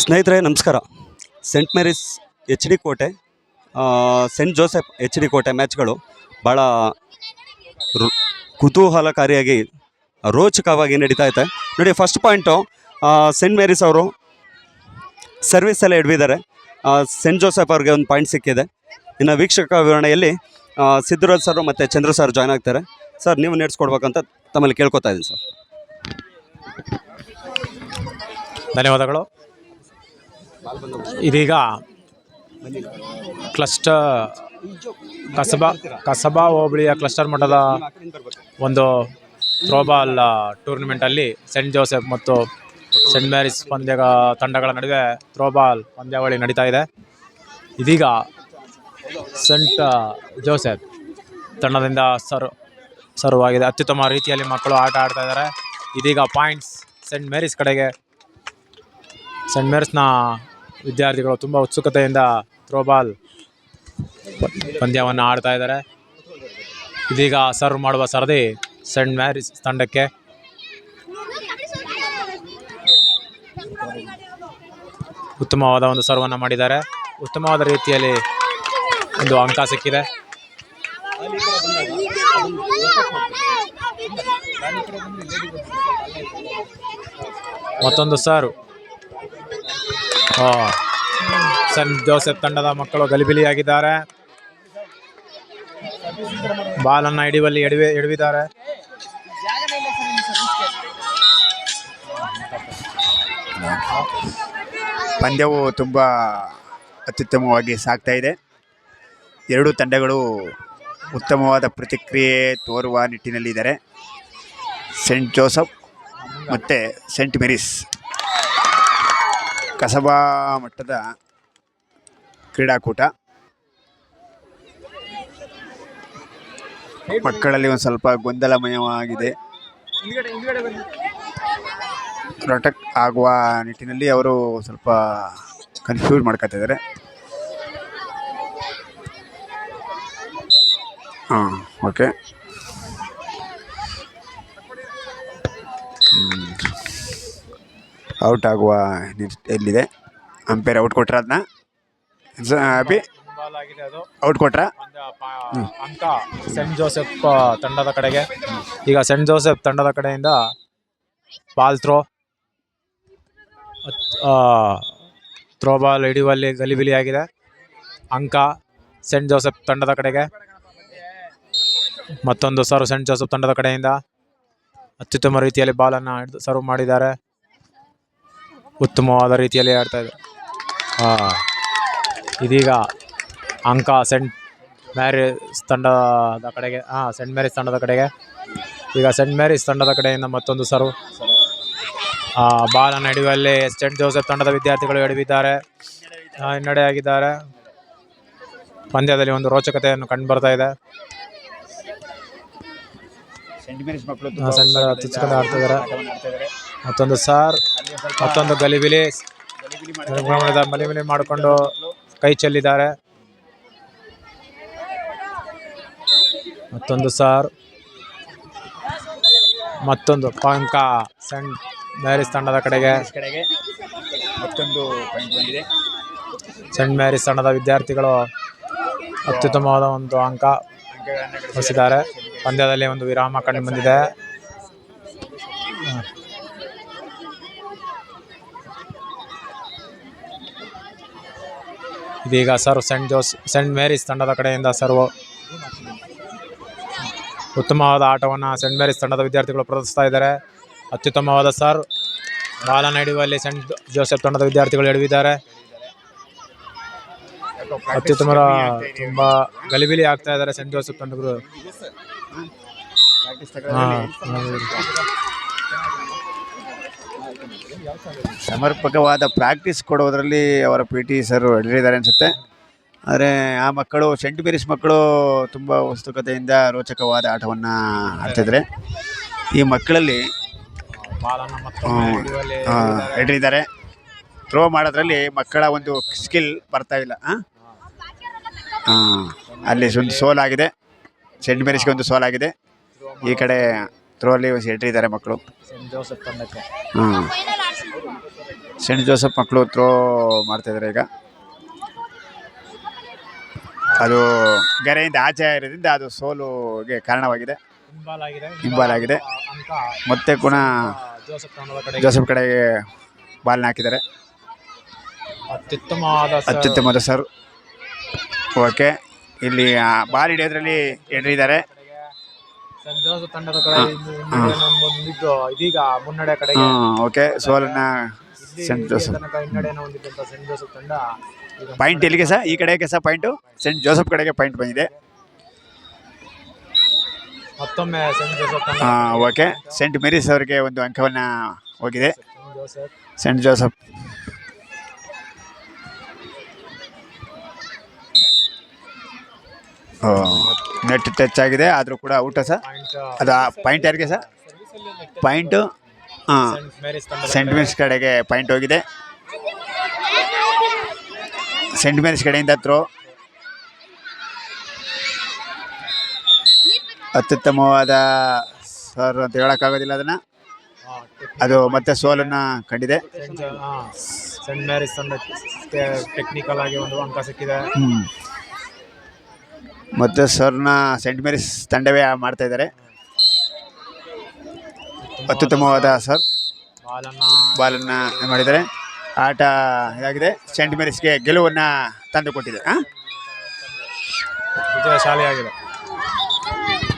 ಸ್ನೇಹಿತರೆ, ನಮಸ್ಕಾರ. Saint Mary's H D Kote Saint Joseph H D Kote ಮ್ಯಾಚ್ಗಳು ಭಾಳ ಕುತೂಹಲಕಾರಿಯಾಗಿ, ರೋಚಕವಾಗಿ ನಡೀತಾ ಇದೆ. ನೋಡಿ ಫಸ್ಟ್ ಪಾಯಿಂಟು ಸೆಂಟ್ ಮೇರಿಸ್ ಅವರು ಸರ್ವಿಸ್ ಎಲ್ಲ ಹಿಡ್ದಿದ್ದಾರೆ. ಸೆಂಟ್ ಜೋಸೆಫ್ ಅವ್ರಿಗೆ ಒಂದು ಪಾಯಿಂಟ್ ಸಿಕ್ಕಿದೆ. ಇನ್ನು ವೀಕ್ಷಕ ವಿವರಣೆಯಲ್ಲಿ ಸಿದ್ಧರಾಜ್ ಸರ್ ಮತ್ತು ಚಂದ್ರ ಸರ್ ಜಾಯ್ನ್ ಆಗ್ತಾರೆ. ಸರ್ ನೀವು ನಡೆಸ್ಕೊಡ್ಬೇಕಂತ ತಮ್ಮಲ್ಲಿ ಕೇಳ್ಕೊತಾ ಇದ್ದೀನಿ ಸರ್ ಧನ್ಯವಾದಗಳು. ಇದೀಗ ಕ್ಲಸ್ಟರ್ ಕಸಬಾ ಕಸಬಾ ಹೋಬಳಿಯ ಕ್ಲಸ್ಟರ್ ಮಟ್ಟದ ಒಂದು ಥ್ರೋಬಾಲ್ ಟೂರ್ನಿಮೆಂಟಲ್ಲಿ ಸೆಂಟ್ ಜೋಸೆಫ್ ಮತ್ತು ಸೆಂಟ್ ಮ್ಯಾರಿಸ್ ಪಂದ್ಯ ತಂಡಗಳ ನಡುವೆ ಥ್ರೋಬಾಲ್ ಪಂದ್ಯಾವಳಿ ನಡೀತಾ ಇದೆ. ಇದೀಗ ಸೆಂಟ್ ಜೋಸೆಫ್ ತಂಡದಿಂದ ಸರ್ ಸರ್ವ್ ಆಗಿದೆ ಅತ್ಯುತ್ತಮ ರೀತಿಯಲ್ಲಿ ಮಕ್ಕಳು ಆಟ ಆಡ್ತಾ ಇದ್ದಾರೆ. ಇದೀಗ ಪಾಯಿಂಟ್ಸ್ ಸೆಂಟ್ ಮೇರಿಸ್ ಕಡೆಗೆ ಸೆಂಟ್ ಮೇರಿಸ್ನ ವಿದ್ಯಾರ್ಥಿಗಳು ತುಂಬ ಉತ್ಸುಕತೆಯಿಂದ ಥ್ರೋಬಾಲ್ ಪಂದ್ಯವನ್ನು ಆಡ್ತಾ ಇದ್ದಾರೆ. ಇದೀಗ ಸರ್ವ್ ಮಾಡುವ ಸರದಿ ಸೆಂಟ್ ಮ್ಯಾರಿಸ್ ತಂಡಕ್ಕೆ. ಉತ್ತಮವಾದ ಒಂದು ಸರ್ವನ್ನು ಮಾಡಿದ್ದಾರೆ. ಉತ್ತಮವಾದ ರೀತಿಯಲ್ಲಿ ಒಂದು ಅಂಕ ಸಿಕ್ಕಿದೆ. ಮತ್ತೊಂದು ಸರ್ವ್ ಸೆಂಟ್ ಜೋಸೆಫ್ ತಂಡದ ಮಕ್ಕಳು ಗಲಿಬಿಲಿಯಾಗಿದ್ದಾರೆ. ಬಾಲನ್ನು ಹಿಡಿಯುವಲ್ಲಿ ಎಡವಿ, ಎಡವಿದ್ದಾರೆ. ಪಂದ್ಯವು ತುಂಬ ಅತ್ಯುತ್ತಮವಾಗಿ ಸಾಗ್ತಾ ಇದೆ. ಎರಡೂ ತಂಡಗಳು ಉತ್ತಮವಾದ ಪ್ರತಿಕ್ರಿಯೆ ತೋರುವ ನಿಟ್ಟಿನಲ್ಲಿದ್ದಾರೆ. ಸೆಂಟ್ ಜೋಸಫ್ ಮತ್ತು ಸೆಂಟ್ ಮೆರಿಸ್. ಕಸಬಾ ಮಟ್ಟದ ಕ್ರೀಡಾಕೂಟ. ಮಕ್ಕಳಲ್ಲಿ ಒಂದು ಸ್ವಲ್ಪ ಗೊಂದಲಮಯವಾಗಿದೆ. ಪ್ರೊಟೆಕ್ಟ್ ಆಗುವ ನಿಟ್ಟಿನಲ್ಲಿ ಅವರು ಸ್ವಲ್ಪ ಕನ್ಫ್ಯೂಸ್ ಮಾಡ್ಕೊತಿದ್ದಾರೆ. ಹಾಂ ಓಕೆ ಔಟ್ ಆಗುವ ಎಲ್ಲಿದೆ? ಅಂಪೇರ್ ಔಟ್ ಕೊಟ್ರ ಅದನ್ನ ಅಭಿ ಔಟ್ ಕೊಟ್ರ? ಅಂಕ ಸೆಂಟ್ ಜೋಸೆಫ್ ತಂಡದ ಕಡೆಗೆ. ಈಗ ಸೆಂಟ್ ಜೋಸೆಫ್ ತಂಡದ ಕಡೆಯಿಂದ ಬಾಲ್ ಥ್ರೋ ಥ್ರೋ ಬಾಲ್ ಹಿಡಿಯುವಲ್ಲಿ ಗಲಿಬಿಲಿಯಾಗಿದೆ ಅಂಕ ಸೆಂಟ್ ಜೋಸೆಫ್ ತಂಡದ ಕಡೆಗೆ. ಮತ್ತೊಂದು ಸರ್ವ್ ಸೆಂಟ್ ಜೋಸೆಫ್ ತಂಡದ ಕಡೆಯಿಂದ ಅತ್ಯುತ್ತಮ ರೀತಿಯಲ್ಲಿ ಬಾಲನ್ನು ಹಿಡಿದು ಸರ್ವ್ ಮಾಡಿದ್ದಾರೆ. ಉತ್ತಮವಾದ ರೀತಿಯಲ್ಲಿ ಆಡ್ತಾ ಇದೆ. ಹಾಂ. ಇದೀಗ ಅಂಕ ಸೆಂಟ್ ಮ್ಯಾರಿಸ್ ತಂಡದ ಕಡೆಗೆ ಹಾಂ ಸೆಂಟ್ ಮ್ಯಾರಿಸ್ ತಂಡದ ಕಡೆಗೆ. ಈಗ ಸೆಂಟ್ ಮ್ಯಾರಿಸ್ ತಂಡದ ಕಡೆಯಿಂದ ಮತ್ತೊಂದು ಸರ್ವ್ ಬಾಲನ್ನು ಹಿಡಿಯುವಲ್ಲಿ ಸೆಂಟ್ ಜೋಸೆಫ್ ತಂಡದ ವಿದ್ಯಾರ್ಥಿಗಳು ಎಡವಿದ್ದಾರೆ. ಆ, ಹಿನ್ನಡೆಯಾಗಿದ್ದಾರೆ ಪಂದ್ಯದಲ್ಲಿ ಒಂದು ರೋಚಕತೆಯನ್ನು ಕಂಡು ಬರ್ತಾ ಇದೆ. ಸೆಂಟ್ ಮ್ಯಾರೀಸ್ ಮಕ್ಕಳು ಆ, ಮತ್ತೊಂದು ಸಾರ್ ಮತ್ತೊಂದು ಗಲಿಬಿಲಿ. ಮಲಿಬಿಲಿ ಮಾಡಿಕೊಂಡು ಕೈ ಚೆಲ್ಲಿದ್ದಾರೆ. ಮತ್ತೊಂದು ಸಾರ್ ಮತ್ತೊಂದು ಪಂಕ ಸೆಂಟ್ ಮ್ಯಾರಿಸ್ ತಂಡದ ಕಡೆಗೆ. ಕಡೆಗೆ ಮತ್ತೊಂದು ಪಾಯಿಂಟ್ ಬಂದಿದೆ. ಸೆಂಟ್ ಮ್ಯಾರಿಸ್ ತಂಡದ ವಿದ್ಯಾರ್ಥಿಗಳು ಅತ್ಯುತ್ತಮವಾದ ಒಂದು ಅಂಕ ಗಳಿಸಿದ್ದಾರೆ ಪಂದ್ಯದಲ್ಲಿ ಒಂದು ವಿರಾಮ ಕಂಡು ಬಂದಿದೆ. ಇದೀಗ sir Saint Joseph, Saint Mary's ತಂಡದ ಕಡೆಯಿಂದ ಸರ್ವ್ ಉತ್ತಮವಾದ ಆಟವನ್ನು ಸೆಂಟ್ ಮೇರಿಸ್ ತಂಡದ ವಿದ್ಯಾರ್ಥಿಗಳು ಪ್ರದರ್ಶಿಸ್ತಾ ಇದ್ದಾರೆ. ಅತ್ಯುತ್ತಮವಾದ ಸರ್ ಬಾಲನ್ನು ಹಿಡಿಯುವಲ್ಲಿ ಸೆಂಟ್ ಜೋಸೆಫ್ ತಂಡದ ವಿದ್ಯಾರ್ಥಿಗಳು ಎಡವಿದ್ದಾರೆ. ಅತ್ಯುತ್ತಮ ತುಂಬ ಗಲಿಬಿಲಿ ಆಗ್ತಾ ಇದ್ದಾರೆ ಸೆಂಟ್ ಜೋಸೆಫ್ ತಂಡಗಳು ಸಮರ್ಪಕವಾದ ಪ್ರಾಕ್ಟೀಸ್ ಕೊಡೋದರಲ್ಲಿ ಅವರ ಪಿ ಟಿ ಸರ್ ಹಿಡಿದಿದ್ದಾರೆ ಅನಿಸುತ್ತೆ. ಆದರೆ ಆ ಮಕ್ಕಳು ಸೆಂಟ್ ಮೇರಿಸ್ ಮಕ್ಕಳು ತುಂಬ ಉತ್ಸುಕತೆಯಿಂದ ರೋಚಕವಾದ ಆಟವನ್ನು ಆಡ್ತಿದ್ದಾರೆ ಈ ಮಕ್ಕಳಲ್ಲಿ ಹಿಡಿದಿದ್ದಾರೆ ಥ್ರೋ ಮಾಡೋದ್ರಲ್ಲಿ ಮಕ್ಕಳ ಒಂದು ಸ್ಕಿಲ್ ಬರ್ತಾ ಇಲ್ಲ ಅಲ್ಲಿ ಒಂದು ಸೋಲಾಗಿದೆ. ಸೆಂಟ್ ಮೇರಿಸ್ಗೆ ಒಂದು ಸೋಲಾಗಿದೆ. ಈ ಕಡೆ ಥ್ರೋ ಅಲ್ಲಿ ಇದ್ದಾರೆ ಮಕ್ಕಳು. ಸೆಂಟ್ ಜೋಸೆಫ್ ತಂಡಕ್ಕೆ. ಹಾಂ. ಸೆಂಟ್ ಜೋಸಫ್ ಮಕ್ಕಳು ಥ್ರೋ ಮಾಡ್ತಾಯಿದ್ದಾರೆ ಈಗ. ಅದು ಗೆರೆಯಿಂದ ಆಚೆ ಇರೋದ್ರಿಂದ ಅದು ಸೋಲುಗೆ ಕಾರಣವಾಗಿದೆ. ಹಿಂಬಾಲ್ ಆಗಿದೆ ಮತ್ತೆ ಪುನಃ ಜೋಸಫ್ ಕಡೆಗೆ ಬಾಲ್ನ ಹಾಕಿದ್ದಾರೆ. ಅತ್ಯುತ್ತಮವಾದ ಅತ್ಯುತ್ತಮವಾದ ಸರ್. ಓಕೆ ಇಲ್ಲಿ ಬಾಲ್ ಹಿಡಿಯೋದ್ರಲ್ಲಿ ಎಡರಿದ್ದಾರೆ ಸೆಂಟ್ ತಂಡದ ಕಡೆ ಇನ್ನು ಇದೀಗ ಮುನ್ನಡೆ ಕಡೆಗೆ. ಓಕೆ. ಸೋಲನ್ನ ಇಲ್ಲಿ ಸೆಂಟ್ ಇಲ್ಲಿಯ ಜೋಸಫ್ ತನಕ ಹಿನ್ನಡೆಯನ್ನು ಹೊಂದಿದ್ದಂತ ಸೆಂಟ್ ಜೋಸಫ್ ತಂಡ ಈಗ ಪಾಯಿಂಟ್ ಎಲ್ಲಿಗೆ ಸಹ ಈ ಕಡೆಗೆ ಸಹ ಪಾಯಿಂಟು ಸೆಂಟ್ ಜೋಸೆಫ್ ಕಡೆಗೆ ಪಾಯಿಂಟ್ ಬಂದಿದೆ. ಮತ್ತೊಮ್ಮೆ ಸೆಂಟ್ ಜೋಸಫ್ ತಂಡ ಓಕೆ. ಸೆಂಟ್ ಮೇರಿಸ್ ಅವರಿಗೆ ಒಂದು ಅಂಕವನ್ನು ಹೋಗಿದೆ. Saint Joseph Saint Joseph net touch ಆಗಿದೆ ಆದರೂ ಕೂಡ ಔಟ ಸರ್. ಅದು ಪಾಯಿಂಟ್ ಯಾರಿಗೆ ಸರ್? ಪಾಯಿಂಟು ಹಾಂ ಸೆಂಟ್ ಮೇರಿಸ್ ತಂಡ ಕಡೆಗೆ ಪಾಯಿಂಟ್ ಹೋಗಿದೆ. ಸೆಂಟ್ ಮೇರಿಸ್ ಕಡೆಯಿಂದ ತ್ರೋ ಅತ್ಯುತ್ತಮವಾದ ಸರ್ ಅಂತ ಹೇಳೋಕ್ಕಾಗೋದಿಲ್ಲ ಅದನ್ನು. ಅದು ಮತ್ತೆ ಸೋಲನ್ನು ಕಂಡಿದೆ. ಸೆಂಟ್ ಮ್ಯಾರೇಜ್ ತಂಡಕ್ಕೆ ಟೆಕ್ನಿಕಲ್ ಆಗಿ ಒಂದು ಅಂಕ ಸಿಕ್ಕಿದೆ. ಮತ್ತು ಸರ್ನ ಸೆಂಟ್ ಮೇರಿಸ್ ತಂಡವೇ ಮಾಡ್ತಾ ಇದ್ದಾರೆ. ಅತ್ಯುತ್ತಮವಾದ ಸರ್. ಬಾಲನ್ನ ಮಾಡಿದ್ದಾರೆ. ಆಟ ಇದಾಗಿದೆ. ಸೆಂಟ್ ಮೇರಿಸ್ಗೆ ಗೆಲುವನ್ನು ತಂದುಕೊಟ್ಟಿದೆ. ಹಾಂ ವಿಜಯಶಾಲಿಯಾಗಿದೆ.